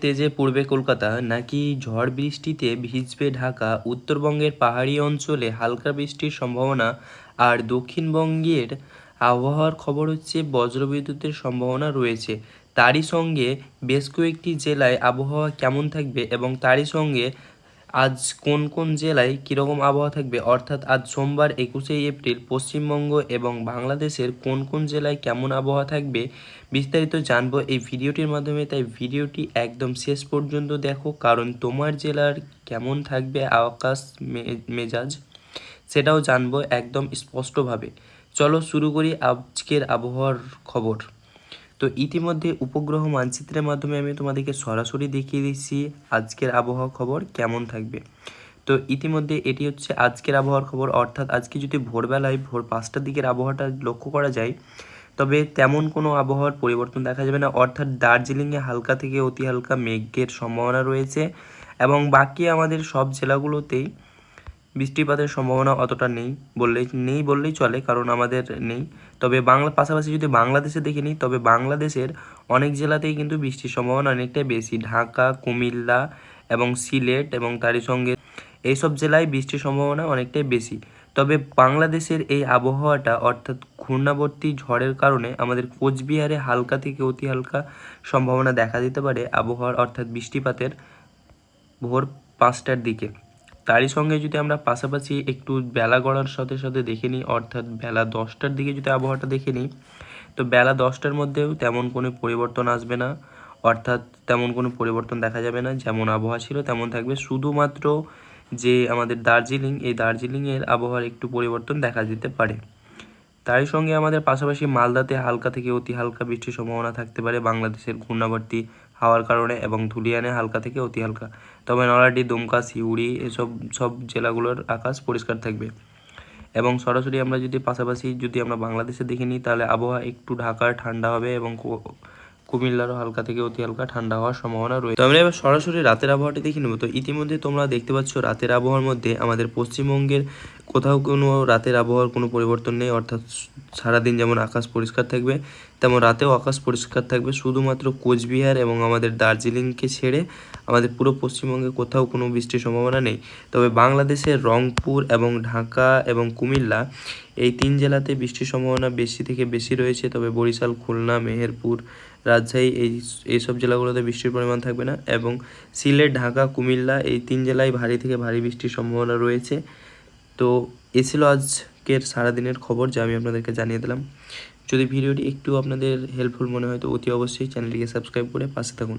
তেজে পূর্বে কলকাতা, নাকি ঝড় বৃষ্টিতে ভিজবে ঢাকা? উত্তরবঙ্গের পাহাড়ি অঞ্চলে হালকা বৃষ্টির সম্ভাবনা, আর দক্ষিণবঙ্গের আবহাওয়ার খবর হচ্ছে বজ্রবিদ্যুতের সম্ভাবনা রয়েছে। তারই সঙ্গে বেশ কয়েকটি জেলায় আবহাওয়া কেমন থাকবে এবং তারই সঙ্গে আজ কোন কোন জেলায় কীরকম আবহাওয়া থাকবে? অর্থাৎ আজ সোমবার একুশে এপ্রিল পশ্চিমবঙ্গ এবং বাংলাদেশের কোন কোন জেলায় কেমন আবহাওয়া থাকবে বিস্তারিত জানব এই ভিডিওটির মাধ্যমে। তাই ভিডিওটি একদম শেষ পর্যন্ত দেখো। কারণ তোমার জেলার কেমন থাকবে আকাশ মেজাজ সেটাও জানব একদম স্পষ্টভাবে। চলো শুরু করি আজকের আবহাওয়ার খবর। তো ইতিমধ্যে উপগ্রহ মানচিত্রের মাধ্যমে আমি তোমাদেরকে সরাসরি দেখিয়ে দিচ্ছি আজকের আবহাওয়া খবর কেমন থাকবে। তো ইতিমধ্যে এটি হচ্ছে আজকের আবহাওয়ার খবর, অর্থাৎ আজকে যদি ভোরবেলায় ভোর পাঁচটার দিকের আবহাওয়াটা লক্ষ্য করা যায়, তবে তেমন কোনো আবহাওয়ার পরিবর্তন দেখা যাবে না, অর্থাৎ দার্জিলিংয়ে হালকা থেকে অতি হালকা মেঘের সম্ভাবনা রয়েছে এবং বাকি আমাদের সব জেলাগুলোতেই বৃষ্টিপাতের সম্ভাবনা অতটা নেই বললেই নেই বললেই চলে, কারণ আমাদের নেই। তবে বাংলা, পাশাপাশি যদি বাংলাদেশে দেখে নিই, তবে বাংলাদেশের অনেক জেলাতেই কিন্তু বৃষ্টির সম্ভাবনা অনেকটাই বেশি। ঢাকা, কুমিল্লা এবং সিলেট এবং তারই সঙ্গে এইসব জেলায় বৃষ্টির সম্ভাবনা অনেকটাই বেশি। তবে বাংলাদেশের এই আবহাওয়াটা অর্থাৎ ঘূর্ণাবর্তী ঝড়ের কারণে আমাদের কোচবিহারে হালকা থেকে অতি হালকা সম্ভাবনা দেখা দিতে পারে আবহাওয়ার, অর্থাৎ বৃষ্টিপাতের ভোর পাঁচটার দিকে। তারই সঙ্গে যদি আমরা পাশাপাশি একটু বেলা গড়ার সাথে সাথে দেখে নিই, অর্থাৎ বেলা দশটার দিকে যদি আবহাওয়াটা দেখে নিই, তো বেলা দশটার মধ্যেও তেমন কোনো পরিবর্তন আসবে না। অর্থাৎ তেমন কোনো পরিবর্তন দেখা যাবে না। যেমন আবহাওয়া ছিল তেমন থাকবে। শুধুমাত্র যে আমাদের দার্জিলিং, এই দার্জিলিংয়ের আবহাওয়ার একটু পরিবর্তন দেখা যেতে পারে। তারই সঙ্গে আমাদের পাশাপাশি মালদাতে হালকা থেকে অতি হালকা বৃষ্টির সম্ভাবনা থাকতে পারে। বাংলাদেশের ঘূর্ণাবর্তী হাওয়ার কারণে এবং ধুলিয়ানে হালকা থেকে অতি হালকা। তবে নলাডি দুমকা, সিউড়ি এসব, সব জেলাগুলোর আকাশ পরিষ্কার থাকবে। এবং সরাসরি আমরা যদি পাশাপাশি যদি আমরা বাংলাদেশে দেখে নিই, তাহলে আবহাওয়া একটু ঢাকার ঠান্ডা হবে এবং কুমিল্লারও হালকা থেকে অতি হালকা ঠান্ডা হওয়ার সম্ভাবনা রয়েছে আমরা এবার সরাসরি রাতের আবহাওয়াটি দেখে নেব। তো ইতিমধ্যে তোমরা দেখতে পাচ্ছ রাতের আবহাওয়ার মধ্যে আমাদের পশ্চিমবঙ্গের কোথাও কোনো রাতের আবহাওয়ার কোনো পরিবর্তন নেই, অর্থাৎ সারাদিন যেমন আকাশ পরিষ্কার থাকবে, তেমন রাতেও আকাশ পরিষ্কার থাকবে। শুধুমাত্র কোচবিহার এবং আমাদের দার্জিলিংকে ছেড়ে আমাদের পুরো পশ্চিমবঙ্গে কোথাও কোনো বৃষ্টির সম্ভাবনা নেই। তবে বাংলাদেশের রংপুর এবং ঢাকা এবং কুমিল্লা এই তিন জেলাতে বৃষ্টির সম্ভাবনা বেশি থেকে বেশি রয়েছে। তবে বরিশাল, খুলনা, মেহেরপুর রাজশাহী, এই, এইসব জেলাগুলোতে বৃষ্টির পরিমাণ থাকবে না এবং সিলেট, ঢাকা, কুমিল্লা এই তিন জেলায় ভারী থেকে ভারী বৃষ্টির সম্ভাবনা রয়েছে। তো এ ছিল আজকের সারাদিনের খবর যা আমি আপনাদেরকে জানিয়ে দিলাম। যদি ভিডিওটি একটু আপনাদের হেল্পফুল মনে হয় তো অতি অবশ্যই চ্যানেলটিকে সাবস্ক্রাইব করে পাশে থাকুন।